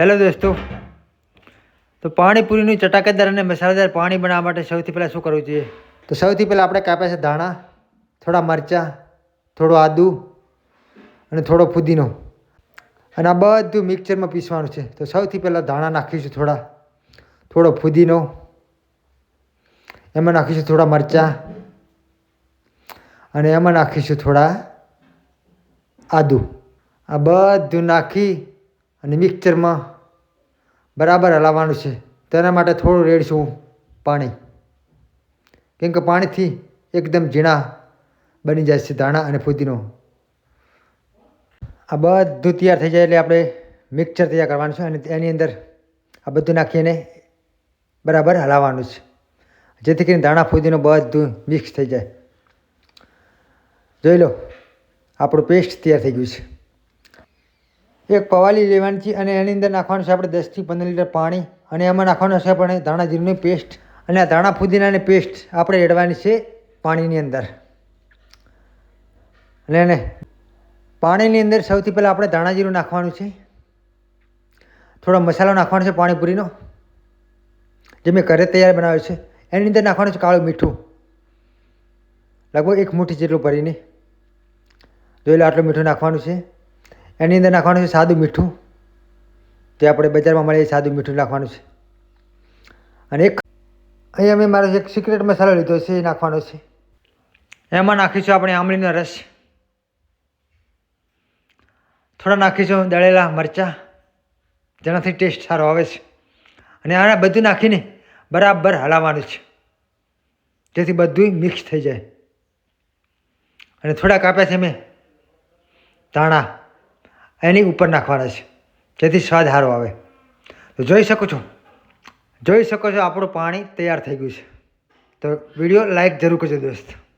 Hello દોસ્તો. તો પાણીપુરીનું ચટાકેદાર અને મસાલેદાર પાણી બનાવવા માટે સૌથી પહેલાં શું કરવું જોઈએ? તો સૌથી પહેલાં આપણે કાપ્યા છે ધાણા, થોડા મરચાં, થોડું આદુ અને થોડો ફુદીનો. અને આ બધું મિક્સરમાં પીસવાનું છે. તો સૌથી પહેલાં ધાણા નાખીશું થોડા. થોડો ફુદીનો. એમાં નાખીશું થોડા મરચાં. અને એમાં નાખીશું થોડા આદુ. આ બધું નાખી અને મિક્સરમાં બરાબર હલાવવાનું છે. તેના માટે થોડું રેડશું પાણી. કેમ કે પાણીથી એકદમ ઝીણા બની જાય છે ધાણા અને ફુદીનો. આ બધું તૈયાર થઈ જાય એટલે આપણે મિક્સર તૈયાર કરવાનું છે અને એની અંદર આ બધું નાખીને બરાબર હલાવવાનું છે. જેથી કરીને ધાણા, ફુદીનો બધું મિક્સ થઈ જાય. જોઈ લો, આપણું પેસ્ટ તૈયાર થઈ ગયું છે. એક પવાલી લેવાની છે અને એની અંદર નાખવાનું છે આપણે દસથી પંદર લીટર પાણી અને એમાં નાખવાનું છે આપણે ધાણા જીરુંની પેસ્ટ અને આ ધાણા ફુદીનાની પેસ્ટ આપણે રેડવાની છે પાણીની અંદર. અને એને પાણીની અંદર સૌથી પહેલાં આપણે ધાણા જીરું નાખવાનું છે. થોડો મસાલો નાખવાનો છે પાણીપુરીનો, જે મેં ઘરે તૈયાર બનાવ્યો છે. એની અંદર નાખવાનું છે કાળું મીઠું. લગભગ એક મુઠ્ઠી જેટલું ભરીને જોઈ લો આટલું મીઠું નાખવાનું છે. એની અંદર નાખવાનું છે સાદું મીઠું. જે આપણે બજારમાં મળે એ સાદું મીઠું નાખવાનું છે. અને એક અહીંયા મેં મારો એક સિક્રેટ મસાલો લીધો છે, એ નાખવાનો છે. એમાં નાખીશું આપણે આમળીનો રસ. થોડા નાખીશું દળેલા મરચાં, જેનાથી ટેસ્ટ સારો આવે છે. અને આને બધું નાખીને બરાબર હલાવવાનું છે. જેથી બધું મિક્સ થઈ જાય. અને થોડા કાપ્યા છે મેં ધાણા. એની ઉપર નાખવાના છે. જેથી સ્વાદ સારો આવે. તો જોઈ શકો છો. જોઈ શકો છો આપણું પાણી તૈયાર થઈ ગયું છે. તો વીડિયો લાઈક જરૂર કરજો દોસ્ત.